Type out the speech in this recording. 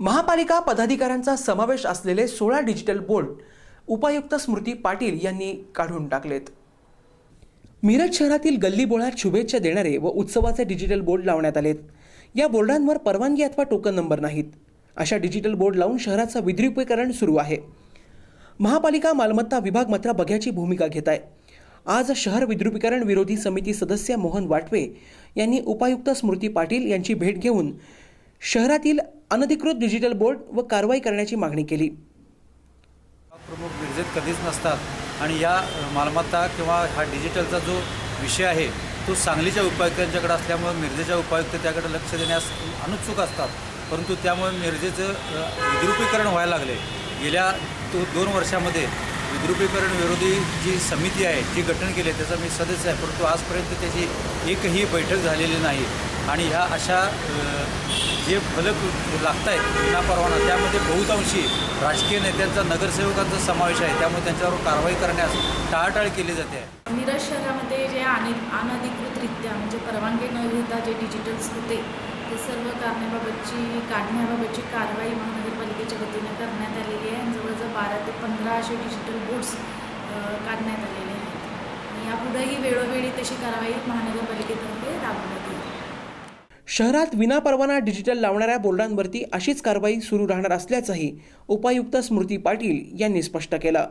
महापालिका पदाधिकाऱ्यांचा समावेश असलेले सोळा डिजिटल बोर्ड उपायुक्त स्मृती पाटील यांनी काढून टाकलेत. मिरज शहरातील गल्लीबोळात शुभेच्छा देणारे व उत्सवाचे डिजिटल बोर्ड लावण्यात आलेत. या बोर्डांवर परवानगी अथवा टोकन नंबर नाहीत. अशा डिजिटल बोर्ड लावून शहराचं विद्रुपीकरण सुरू आहे. महापालिका मालमत्ता विभाग मात्र बघ्याची भूमिका घेत आहे. आज शहर विद्रुपीकरण विरोधी समिती सदस्य मोहन वाटवे यांनी उपायुक्त स्मृती पाटील यांची भेट घेऊन शहरातील अनधिकृत डिजिटल बोर्ड व कारवाई करण्याची मागणी केली. प्रमुख विरजेत कधीच नसतात आणि या मालमत्ता किंवा हा डिजिटलचा जो विषय आहे तो सांगलीच्या उपायुक्तांच्याकडे असल्यामुळे मिरजेच्या उपायुक्त त्याकडे लक्ष देण्यास अनुत्सुक असतात. परंतु त्यामुळे मिरजेचं विद्रुपीकरण व्हायला लागले. गेल्या तो दोन वर्षामध्ये विद्रुपीकरण विरोधी जी समिती आहे जी गठन केली आहे त्याचा मी सदस्य आहे. परंतु आजपर्यंत त्याची एकही बैठक झालेली नाही. आणि ह्या अशा जे फलक लागत आहेत विनापरवाना त्यामध्ये बहुतांशी राजकीय नेत्यांचा नगरसेवकांचा समावेश आहे. त्यामुळे त्यांच्यावर कारवाई करण्यास टाळाटाळ केली जाते. मिरज शहरामध्ये जे अनि अनधिकृतरित्या म्हणजे परवानगी न घेता जे डिजिटल्स होते ते सर्व करण्याबाबतची काढण्याबाबतची कारवाई महानगरपालिकेच्या वतीनं करण्यात आलेली आहे. जवळजवळ बारा ते पंधरा असे डिजिटल बोर्ड्स काढण्यात आलेले आहेत. यापुढेही वेळोवेळी तशी कारवाई महानगरपालिकेतर्फे राबवण्यात येईल. शहरात विनापरवाना डिजिटल लावणाऱ्या बोर्डांवरती अशीच कारवाई सुरू राहणार असल्याचंही उपायुक्त स्मृती पाटील यांनी स्पष्ट केलं.